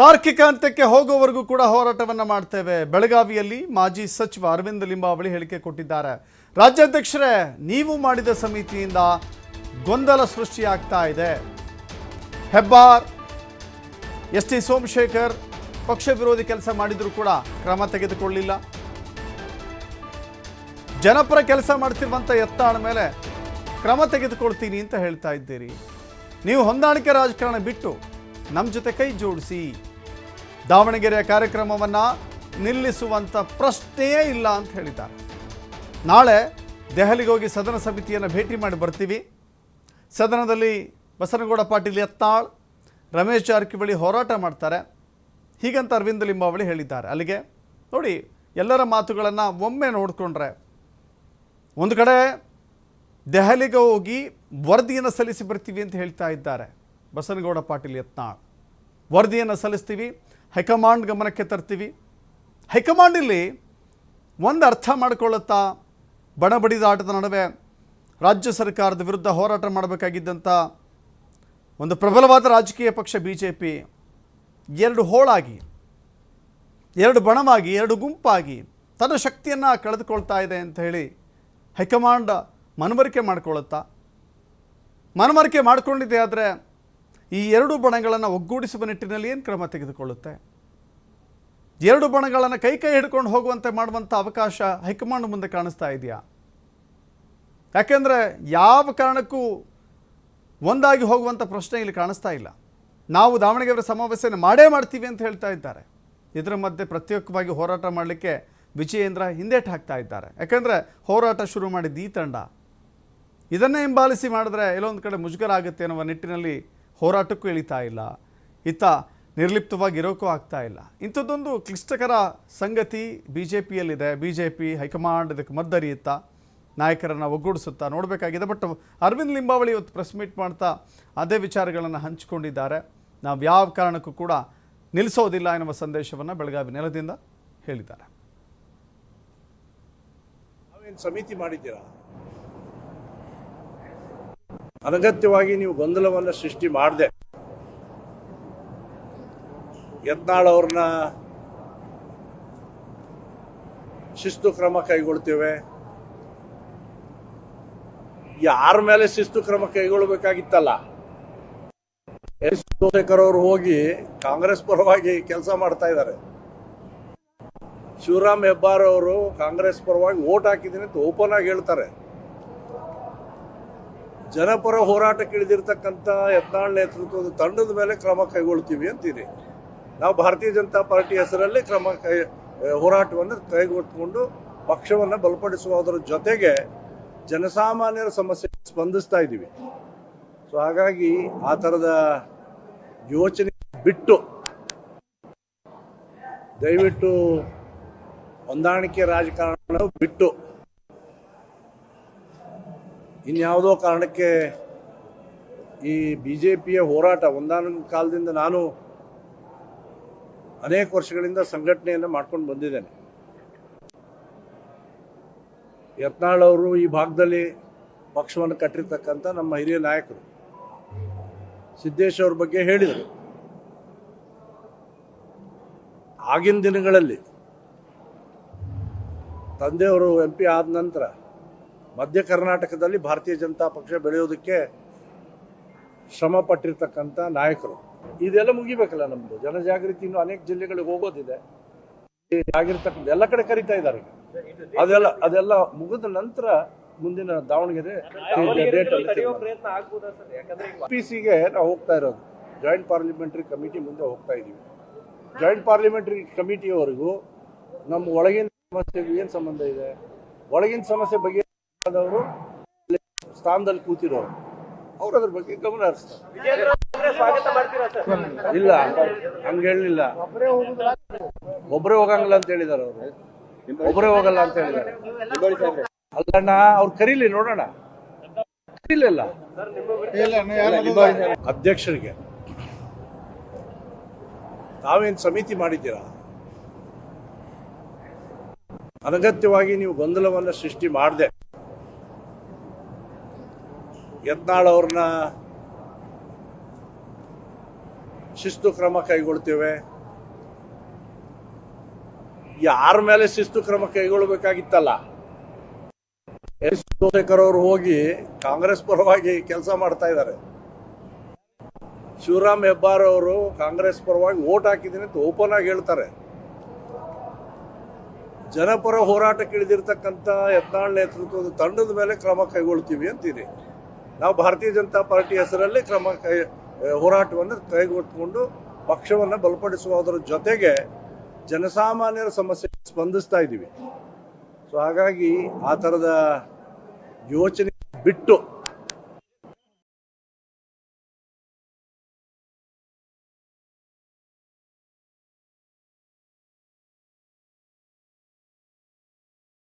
ತಾರ್ಕಿಕ ಹಂತಕ್ಕೆ ಹೋಗುವವರೆಗೂ ಕೂಡ ಹೋರಾಟವನ್ನ ಮಾಡ್ತೇವೆ. ಬೆಳಗಾವಿಯಲ್ಲಿ ಮಾಜಿ ಸಚಿವ ಅರವಿಂದ ಲಿಂಬಾವಳಿ ಹೇಳಿಕೆ ಕೊಟ್ಟಿದ್ದಾರೆ. ರಾಜ್ಯಾಧ್ಯಕ್ಷರೇ, ನೀವು ಮಾಡಿದ ಸಮಿತಿಯಿಂದ ಗೊಂದಲ ಸೃಷ್ಟಿಯಾಗ್ತಾ ಇದೆ. ಹೆಬ್ಬಾರ್, ಎಸ್ ಟಿ ಸೋಮಶೇಖರ್ ಪಕ್ಷ ವಿರೋಧಿ ಕೆಲಸ ಮಾಡಿದರೂ ಕೂಡ ಕ್ರಮ ತೆಗೆದುಕೊಳ್ಳಿಲ್ಲ. ಜನಪರ ಕೆಲಸ ಮಾಡ್ತಿರುವಂಥ ಎತ್ತಾಳ ಮೇಲೆ ಕ್ರಮ ತೆಗೆದುಕೊಳ್ತೀನಿ ಅಂತ ಹೇಳ್ತಾ ಇದ್ದೀರಿ. ನೀವು ಹೊಂದಾಣಿಕೆ ರಾಜಕಾರಣ ಬಿಟ್ಟು ನಮ್ಮ ಜೊತೆ ಕೈ ಜೋಡಿಸಿ. ದಾವಣಗೆರೆಯ ಕಾರ್ಯಕ್ರಮವನ್ನು ನಿಲ್ಲಿಸುವಂಥ ಪ್ರಶ್ನೆಯೇ ಇಲ್ಲ ಅಂತ ಹೇಳಿದ್ದಾರೆ. ನಾಳೆ ದೆಹಲಿಗೆ ಹೋಗಿ ಸದನ ಸಮಿತಿಯನ್ನು ಭೇಟಿ ಮಾಡಿ ಬರ್ತೀವಿ. ಸದನದಲ್ಲಿ ಬಸನಗೌಡ ಪಾಟೀಲ್ ಯತ್ನಾಳ್, ರಮೇಶ್ ಜಾರಕಿಹೊಳಿ ಹೋರಾಟ ಮಾಡ್ತಾರೆ. ಹೀಗಂತ ಅರವಿಂದ ಲಿಂಬಾವಳಿ ಹೇಳಿದ್ದಾರೆ. ಅಲ್ಲಿಗೆ ನೋಡಿ, ಎಲ್ಲರ ಮಾತುಗಳನ್ನು ಒಮ್ಮೆ ನೋಡಿಕೊಂಡ್ರೆ ಒಂದು ಕಡೆ ದೆಹಲಿಗೆ ಹೋಗಿ ವರದಿಯನ್ನು ಸಲ್ಲಿಸಿ ಬರ್ತೀವಿ ಅಂತ ಹೇಳ್ತಾ ಇದ್ದಾರೆ ಬಸನಗೌಡ ಪಾಟೀಲ್ ಯತ್ನಾಳ್. ವರದಿಯನ್ನು ಸಲ್ಲಿಸ್ತೀವಿ. ಹೈಕಮಾಂಡ್ ಗಮನಕ್ಕೆ ತರ್ತೀವಿ. ಹೈಕಮಾಂಡ್ ಇಲ್ಲಿ ಒಂದು ಅರ್ಥ ಮಾಡಿಕೊಳ್ಳುತ್ತಾ ಬಣಬಡಿದಾಟದ ನಡುವೆ ರಾಜ್ಯ ಸರ್ಕಾರದ ವಿರುದ್ಧ ಹೋರಾಟ ಮಾಡಬೇಕಾಗಿದ್ದಂಥ ಒಂದು ಪ್ರಬಲವಾದ ರಾಜಕೀಯ ಪಕ್ಷ ಬಿ ಜೆ ಪಿ ಎರಡು ಹೋಳಾಗಿ, ಎರಡು ಬಣವಾಗಿ, ಎರಡು ಗುಂಪಾಗಿ ತನ್ನ ಶಕ್ತಿಯನ್ನು ಕಳೆದುಕೊಳ್ತಾ ಇದೆ ಅಂತ ಹೇಳಿ ಹೈಕಮಾಂಡ್ ಮನವರಿಕೆ ಮಾಡಿಕೊಳ್ಳುತ್ತಾ. ಮನವರಿಕೆ ಮಾಡಿಕೊಂಡಿದೆ ಆದರೆ ಈ ಎರಡು ಬಣಗಳನ್ನು ಒಗ್ಗೂಡಿಸುವ ನಿಟ್ಟಿನಲ್ಲಿ ಏನು ಕ್ರಮ ತೆಗೆದುಕೊಳ್ಳುತ್ತೆ? ಎರಡು ಬಣಗಳನ್ನು ಕೈ ಕೈ ಹಿಡ್ಕೊಂಡು ಹೋಗುವಂತೆ ಮಾಡುವಂಥ ಅವಕಾಶ ಹೈಕಮಾಂಡ್ ಮುಂದೆ ಕಾಣಿಸ್ತಾ ಇದೆಯಾ? ಯಾಕೆಂದರೆ ಯಾವ ಕಾರಣಕ್ಕೂ ಒಂದಾಗಿ ಹೋಗುವಂಥ ಪ್ರಶ್ನೆ ಇಲ್ಲಿ ಕಾಣಿಸ್ತಾ ಇಲ್ಲ. ನಾವು ದಾವಣಗೆರೆ ಸಮಾವೇಶನ ಮಾಡೇ ಮಾಡ್ತೀವಿ ಅಂತ ಹೇಳ್ತಾ ಇದ್ದಾರೆ. ಇದರ ಮಧ್ಯೆ ಪ್ರತ್ಯೇಕವಾಗಿ ಹೋರಾಟ ಮಾಡಲಿಕ್ಕೆ ವಿಜಯೇಂದ್ರ ಹಿಂದೇಟು ಹಾಕ್ತಾ ಇದ್ದಾರೆ. ಯಾಕಂದರೆ ಹೋರಾಟ ಶುರು ಮಾಡಿದ್ದು ಈ ತಂಡ. ಇದನ್ನೇ ಹಿಂಬಾಲಿಸಿ ಮಾಡಿದ್ರೆ ಎಲ್ಲೊಂದು ಕಡೆ ಮುಜುಗರ ಆಗುತ್ತೆ ಅನ್ನುವ ನಿಟ್ಟಿನಲ್ಲಿ ಹೋರಾಟಕ್ಕೂ ಇಳಿತಾ ಇಲ್ಲ. ಇತ್ತ ನಿರ್ಲಿಪ್ತವಾಗಿ ಇರೋಕ್ಕೂ ಆಗ್ತಾ ಇಲ್ಲ. ಇಂಥದ್ದೊಂದು ಕ್ಲಿಷ್ಟಕರ ಸಂಗತಿ B J ಪಿಯಲ್ಲಿದೆ B J P high command ಇದಕ್ಕೆ ಮದ್ದರಿಯುತ್ತಾ ನಾಯಕರನ್ನು ಒಗ್ಗೂಡಿಸುತ್ತಾ. ನೋಡಬೇಕಾಗಿದೆ, ಬಟ್ ಅರವಿಂದ್ ಲಿಂಬಾವಳಿ ಇವತ್ತು ಪ್ರೆಸ್ ಮೀಟ್ ಮಾಡ್ತಾ ಅದೇ ವಿಚಾರಗಳನ್ನು ಹಂಚಿಕೊಂಡಿದ್ದಾರೆ. ನಾವು ಯಾವ ಕಾರಣಕ್ಕೂ ಕೂಡ ನಿಲ್ಲಿಸೋದಿಲ್ಲ ಎನ್ನುವ ಸಂದೇಶವನ್ನು ಬೆಳಗಾವಿ ನೆಲದಿಂದ ಹೇಳಿದ್ದಾರೆ. ಸಮಿತಿ ಮಾಡಿದ್ದೀರಾ? ಅನಗತ್ಯವಾಗಿ ನೀವು ಗೊಂದಲವನ್ನ ಸೃಷ್ಟಿ ಮಾಡದೆ. ಯತ್ನಾಳ್ ಅವ್ರನ್ನ ಶಿಸ್ತು ಕ್ರಮ ಕೈಗೊಳ್ತೇವೆ. ಯಾರ ಮೇಲೆ ಶಿಸ್ತು ಕ್ರಮ ಕೈಗೊಳ್ಳಬೇಕಾಗಿತ್ತಲ್ಲ ಎಸ್ ಸೋಮಶೇಖರ್ ಅವರು ಹೋಗಿ ಕಾಂಗ್ರೆಸ್ ಪರವಾಗಿ ಕೆಲಸ ಮಾಡ್ತಾ ಇದ್ದಾರೆ ಶಿವರಾಮ್ ಹೆಬ್ಬಾರ್ ಅವರು ಕಾಂಗ್ರೆಸ್ ಪರವಾಗಿ ವೋಟ್ ಹಾಕಿದ್ದೀನಿ ಅಂತ ಓಪನ್ ಆಗಿ ಹೇಳ್ತಾರೆ. ಜನಪರ ಹೋರಾಟಕ್ಕೆ ಇಳಿದಿರ್ತಕ್ಕಂಥ ಯತ್ನಾಳ್ ನೇತೃತ್ವದ ತಂಡದ ಮೇಲೆ ಕ್ರಮ ಕೈಗೊಳ್ತೀವಿ ಅಂತೀರಿ? ನಾವು ಭಾರತೀಯ ಜನತಾ ಪಾರ್ಟಿ ಹೆಸರಲ್ಲಿ ಕ್ರಮ ಕೈ ಹೋರಾಟವನ್ನು ಕೈಗೊಳ್ಕೊಂಡು ಪಕ್ಷವನ್ನು ಬಲಪಡಿಸುವುದರ ಜೊತೆಗೆ ಜನಸಾಮಾನ್ಯರ ಸಮಸ್ಯೆ ಸ್ಪಂದಿಸ್ತಾ ಇದ್ದೀವಿ. ಸೊ ಹಾಗಾಗಿ ಆ ಥರದ ಯೋಚನೆ ಬಿಟ್ಟು ದಯವಿಟ್ಟು ಹೊಂದಾಣಿಕೆ ರಾಜಕಾರಣ ಬಿಟ್ಟು ಇನ್ಯಾವುದೋ ಕಾರಣಕ್ಕೆ ಈ ಬಿ ಜೆ ಪಿಯ ಹೋರಾಟ, ಒಂದಾನೊಂದು ಕಾಲದಿಂದ ನಾನು ಅನೇಕ ವರ್ಷಗಳಿಂದ ಸಂಘಟನೆಯನ್ನು ಮಾಡ್ಕೊಂಡು ಬಂದಿದ್ದೇನೆ. ಯತ್ನಾಳ್ ಅವರು ಈ ಭಾಗದಲ್ಲಿ ಪಕ್ಷವನ್ನು ಕಟ್ಟಿರ್ತಕ್ಕಂಥ ನಮ್ಮ ಹಿರಿಯ ನಾಯಕರು. ಸಿದ್ದೇಶ್ ಅವ್ರ ಬಗ್ಗೆ ಹೇಳಿದರು. ಆಗಿನ ದಿನಗಳಲ್ಲಿ ತಂದೆಯವರು ಎಂ ಪಿ ಆದ ನಂತರ ಮಧ್ಯ ಕರ್ನಾಟಕದಲ್ಲಿ ಭಾರತೀಯ ಜನತಾ ಪಕ್ಷ ಬೆಳೆಯೋದಕ್ಕೆ ಶ್ರಮ ಪಟ್ಟಿರ್ತಕ್ಕಂಥ ನಾಯಕರು. ಇದೆಲ್ಲ ಮುಗಿಬೇಕಲ್ಲ ನಮ್ದು. ಜನಜಾಗೃತಿ ಇನ್ನು ಅನೇಕ ಜಿಲ್ಲೆಗಳಿಗೆ ಹೋಗೋದಿದೆ. ಆಗಿರ್ತಕ್ಕಂಥ ಎಲ್ಲ ಕಡೆ ಕರಿತಾ ಇದ್ದಾರೆ. ಅದೆಲ್ಲ ಅದೆಲ್ಲ ಮುಗಿದ ನಂತರ ಮುಂದಿನ ದಾವಣಗೆರೆ ಪಿ ಸಿಗೆ ನಾವು ಹೋಗ್ತಾ ಇರೋದು. ಜಾಯಿಂಟ್ ಪಾರ್ಲಿಮೆಂಟರಿ ಕಮಿಟಿ ಮುಂದೆ ಹೋಗ್ತಾ ಇದೀವಿ. ಜಾಯಿಂಟ್ ಪಾರ್ಲಿಮೆಂಟರಿ ಕಮಿಟಿಯವರೆಗೂ ನಮ್ಮ ಒಳಗಿನ ಸಮಸ್ಯೆಗೂ ಏನು ಸಂಬಂಧ ಇದೆ? ಒಳಗಿನ ಸಮಸ್ಯೆ ಬಗ್ಗೆ ಆದವರು ಸ್ಥಾನದಲ್ಲಿ ಕೂತಿರೋರು, ಅವ್ರು ಅದ್ರ ಬಗ್ಗೆ ಗಮನ ಹರಿಸ್ತಾರೆ. ಅವ್ರೆ ಇಲ್ಲ, ಹಂಗೆ ಹೇಳಲಿಲ್ಲ. ಒಬ್ಬರೇ ಹೋಗಂಗಿಲ್ಲ ಅಂತ ಹೇಳಿದಾರೆ ಅವರು. ಒಬ್ಬರೇ ಹೋಗಲ್ಲ ಅಂತ ಹೇಳಿದಾರೆ. ಅಲ್ಲಣ್ಣ, ಅವ್ರು ಕರೀಲಿ, ನೋಡೋಣ. ಕರೀಲಿಲ್ಲ. ಅಧ್ಯಕ್ಷರಿಗೆ, ತಾವೇನು ಸಮಿತಿ ಮಾಡಿದ್ದೀರಾ? ಅನಗತ್ಯವಾಗಿ ನೀವು ಗೊಂದಲವನ್ನ ಸೃಷ್ಟಿ ಮಾಡದೆ. ಯತ್ನಾಳ್ ಅವ್ರನ್ನ ಶಿಸ್ತು ಕ್ರಮ ಕೈಗೊಳ್ತೇವೆ. ಯಾರ ಮೇಲೆ ಶಿಸ್ತು ಕ್ರಮ ಕೈಗೊಳ್ಳಬೇಕಾಗಿತ್ತಲ್ಲ ಎಸ್ ಸೋಮಶೇಖರ್ ಅವರು ಹೋಗಿ ಕಾಂಗ್ರೆಸ್ ಪರವಾಗಿ ಕೆಲಸ ಮಾಡ್ತಾ ಇದ್ದಾರೆ ಶಿವರಾಮ್ ಹೆಬ್ಬಾರ್ ಅವರು ಕಾಂಗ್ರೆಸ್ ಪರವಾಗಿ ವೋಟ್ ಹಾಕಿದ್ದೀನಿ ಅಂತ ಓಪನ್ ಆಗಿ ಹೇಳ್ತಾರೆ. ಜನಪರ ಹೋರಾಟಕ್ಕೆ ಇಳಿದಿರ್ತಕ್ಕಂಥ ಯತ್ನಾಳ್ ನೇತೃತ್ವದ ತಂಡದ ಮೇಲೆ ಕ್ರಮ ಕೈಗೊಳ್ತೀವಿ ಅಂತೀನಿ ನಾವು ಭಾರತೀಯ ಜನತಾ ಪಾರ್ಟಿ ಹೆಸರಲ್ಲಿ ಕ್ರಮ ಕೈ ಹೋರಾಟವನ್ನು ಪಕ್ಷವನ್ನ ಪಕ್ಷವನ್ನು ಬಲಪಡಿಸುವುದರ ಜೊತೆಗೆ ಜನಸಾಮಾನ್ಯರ ಸಮಸ್ಯೆ ಸ್ಪಂದಿಸ್ತಾ ಇದ್ದೀವಿ. ಸೊ ಹಾಗಾಗಿ ಆ ಥರದ ಯೋಚನೆ ಬಿಟ್ಟು